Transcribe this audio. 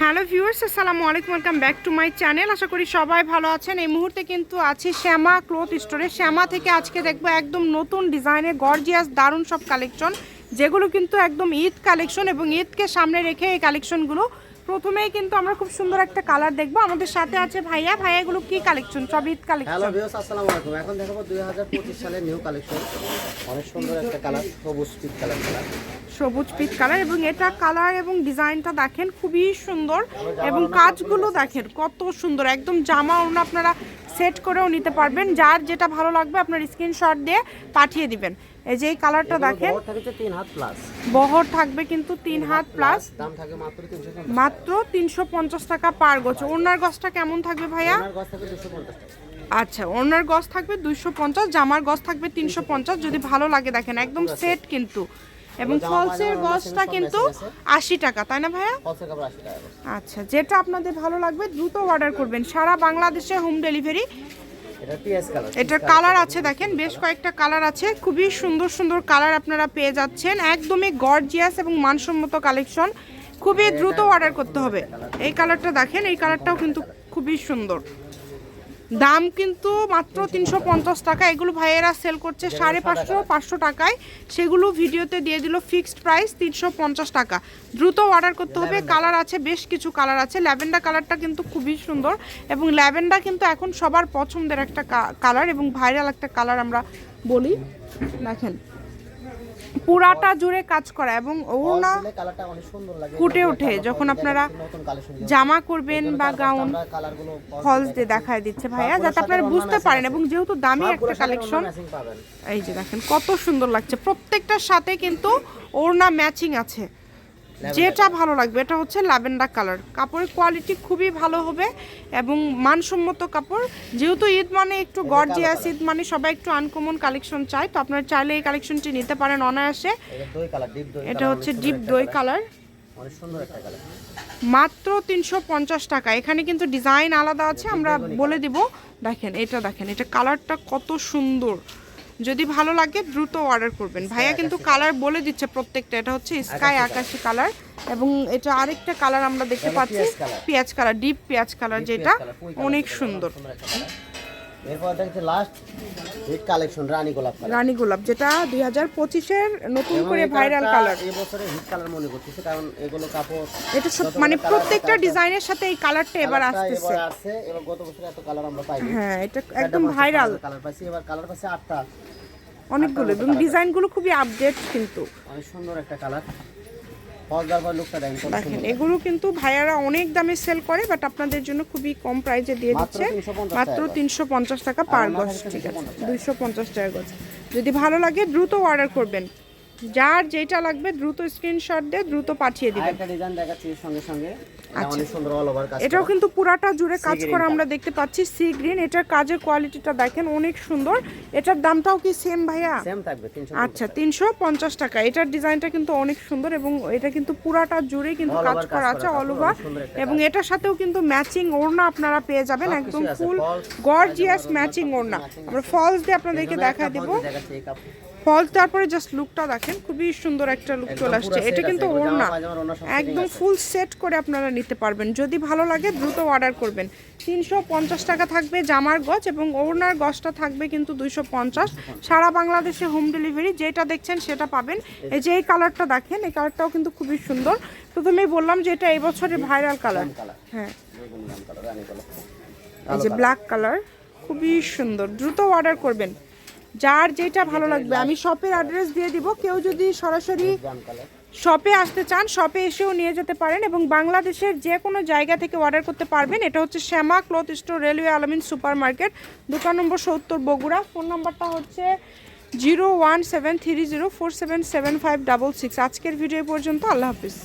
Hello viewers, আসসালামু আলাইকুম, welcome back to my channel. আশা করি সবাই ভালো আছেন। এই মুহূর্তে কিন্তু আছি শ্যামা ক্লোথ স্টোরে। শ্যামা থেকে আজকে দেখব একদম নতুন ডিজাইনের গর্জিয়াস দারুণ সব কালেকশন যেগুলো কিন্তু একদম ঈদ কালেকশন এবং ঈদকে সামনে রেখে এই কালেকশনগুলো প্রথমেই কিন্তু আমরা খুব সুন্দর একটা কালার দেখব। আমাদের সাথে আছে ভাইয়া। ভাইয়া এগুলো কি কালেকশন সব ঈদ কালেকশন হ্যালো ভিউস আসসালামু আলাইকুম। এখন দেখাবো দুই হাজার পঁচিশ সালের নিউ কালেকশন অনেক সুন্দর একটা কালার সবুজ পিট কালার কালার সবুজ পিট কালার এবং এটা কালার এবং ডিজাইনটা দেখেন খুবই সুন্দর এবং কাজগুলো দেখেন কত সুন্দর। একদম জামা ওনা আপনারা সেট করেও নিতে পারবেন। যার যেটা ভালো লাগবে আপনার স্ক্রিনশট দিয়ে পাঠিয়ে দিবেন। এই যে এই কালারটা দেখেন। বহর থাকবে কিন্তু তিন হাত প্লাস মাত্র তিনশো পঞ্চাশ টাকা। পার গছ ওনার গছটা কেমন থাকবে ভাইয়া? আচ্ছা ওনার গছ থাকবে দুইশো পঞ্চাশ জামার গছ থাকবে তিনশো পঞ্চাশ। যদি ভালো লাগে দেখেন একদম সেট কিন্তু। এবং ফলসের গছটা কিন্তু আশি টাকা তাই না ভাইয়া। আচ্ছা যেটা আপনাদের ভালো লাগবে দ্রুত অর্ডার করবেন। সারা বাংলাদেশে হোম ডেলিভারি এটার কালার। আছে দেখেন বেশ কয়েকটা কালার আছে। খুবই সুন্দর সুন্দর কালার আপনারা পেয়ে যাচ্ছেন। একদমই গর্জিয়াস এবং মানসম্মত কালেকশন। খুবই দ্রুত অর্ডার করতে হবে। এই কালারটা দেখেন এই কালারটাও কিন্তু খুবই সুন্দর। দাম কিন্তু মাত্র তিনশো পঞ্চাশ টাকা। এগুলো ভাইয়েরা সেল করছে সাড়ে পাঁচশো পাঁচশো টাকায়। সেগুলো ভিডিওতে দিয়ে দিল ফিক্সড প্রাইস তিনশো পঞ্চাশ টাকা। দ্রুত অর্ডার করতে হবে। কালার আছে বেশ কিছু কালার আছে। ল্যাভেন্ডার কালারটা কিন্তু খুবই সুন্দর এবং ল্যাভেন্ডার কিন্তু এখন সবার পছন্দের একটা কালার এবং ভাইরাল একটা কালার আমরা বলি। দেখেন। পুরাটা জুড়ে কাজ করা এবং ওড়না ফুটে ওঠে যখন আপনারা জামা করবেন বা গাউন ফলস দিয়ে দেখায় দিচ্ছে ভাইয়া যাতে আপনারা বুঝতে পারেন এবং যেহেতু দামি একটা কালেকশন এই যে দেখেন কত সুন্দর লাগছে। প্রত্যেকটার সাথে কিন্তু ওড়না ম্যাচিং আছে। যেটা ভালো লাগবে এটা হচ্ছে ল্যাভেন্ডার কালার কাপড়ের কোয়ালিটি খুবই ভালো হবে এবং মানসম্মত কাপড়। যেহেতু ঈদ মানে একটু গর্জিয়াস ঈদ মানে সবাই একটু আনকমন কালেকশন চায় তো আপনারা চাইলে এই কালেকশনটি নিতে পারেন অনায়াসে। এটা হচ্ছে ডিপ দই কালার মাত্র তিনশো পঞ্চাশ টাকা। এখানে কিন্তু ডিজাইন আলাদা আছে আমরা বলে দিব। দেখেন এটা দেখেন এটা কালারটা কত সুন্দর। যদি ভালো লাগে দ্রুত অর্ডার করবেন। ভাইয়া কিন্তু কালার বলে দিচ্ছে প্রত্যেকটা। এটা হচ্ছে স্কাই আকাশি কালার এবং এটা আরেকটা কালার আমরা দেখতে পাচ্ছি। পেঁয়াজ কালার ডিপ পেঁয়াজ কালার যেটা অনেক সুন্দর। এরপর দেখছি লাস্ট হিট কালেকশন রানী গোলাপ রানী গোলাপ যেটা দুই হাজার পঁচিশের নতুন করে ভাইরাল কালার এই হিট কালার মনে করতেছে কারণ এগুলো কাপড় এটা মানে প্রত্যেকটা ডিজাইনের সাথে এই কালারটা এবার colourটা আসতেছে। এবার আসছে এবার গত বছরে এত কালার আমরা পাইনি। হ্যাঁ এটা একদম ভাইরাল কালার পাইছি এবার কালার পাইছি আটটা। অনেকগুলো এবং ডিজাইনগুলো খুবই আপডেট কিন্তু। অনেক সুন্দর একটা কালার দেখেন এগুলো কিন্তু ভাইয়ারা অনেক দামে সেল করে বাট আপনাদের জন্য খুবই কম প্রাইসে দিয়ে দিচ্ছে। মাত্র তিনশো পঞ্চাশ টাকা পার গজ ঠিক আছে। দুইশো পঞ্চাশ টাকা গজ। যদি ভালো লাগে দ্রুত অর্ডার করবেন। যার যেটা লাগবে দ্রুত স্ক্রিনশট দিয়ে দ্রুত পাঠিয়ে দিবেন। আরেকটা ডিজাইন দেখাচ্ছি এর সঙ্গে সঙ্গে। আচ্ছা। অনেক সুন্দর অল ওভার কাজ এটাও কিন্তু পুরাটা জুড়ে কাজ করা আমরা দেখতে পাচ্ছি সি গ্রিন এটার কাজের কোয়ালিটিটা দেখেন অনেক সুন্দর। এটার দামটাও কি সেম ভাইয়া? সেম থাকবে 300 আচ্ছা তিনশো পঞ্চাশ টাকা। এটার ডিজাইনটা কিন্তু অনেক সুন্দর এবং এটা কিন্তু পুরাটা জুড়ে কিন্তু কাজ করা আছে অল ওভার একটা এবং এটার সাথেও কিন্তু ম্যাচিং ওড়না আপনারা পেয়ে যাবেন একদম ফুল গর্জিয়াস ম্যাচিং ওড়না আমরা ফলস দিয়ে আপনাদেরকে দেখা একটা দেব। ফলস তারপরে জাস্ট লুকটা দেখেন খুবই সুন্দর একটা লুক চলে আসছে। এটা কিন্তু ওড়না। একদম ফুল সেট করে আপনারা নিতে পারবেন। যদি ভালো লাগে দ্রুত অর্ডার করবেন। তিনশো পঞ্চাশ টাকা থাকবে জামার গজ এবং ওড়নার গজটা থাকবে কিন্তু দুইশো পঞ্চাশ। সারা বাংলাদেশে হোম ডেলিভারি যেটা দেখছেন সেটা পাবেন। এই যে এই কালারটা দেখেন এই কালারটাও কিন্তু খুবই সুন্দর। প্রথমেই বললাম যে এটা এই বছরের ভাইরাল কালার হ্যাঁ। এই যে ব্ল্যাক কালার খুবই সুন্দর। দ্রুত অর্ডার করবেন। যার যেটা ভালো লাগবে আমি শপের অ্যাড্রেস দিয়ে দিব। কেউ যদি সরাসরি শপে আসতে চান শপে এসেও নিয়ে যেতে পারেন এবং বাংলাদেশের যে কোনো জায়গা থেকে অর্ডার করতে পারবেন। এটা হচ্ছে শ্যামা ক্লথ স্টোর রেলওয়ে আলমিন সুপার মার্কেট দোকান নম্বর সত্তর বগুড়া। ফোন নাম্বারটা হচ্ছে zero one seven three zero four seven seven five double six আজকের ভিডিও পর্যন্ত আল্লাহ হাফিজ।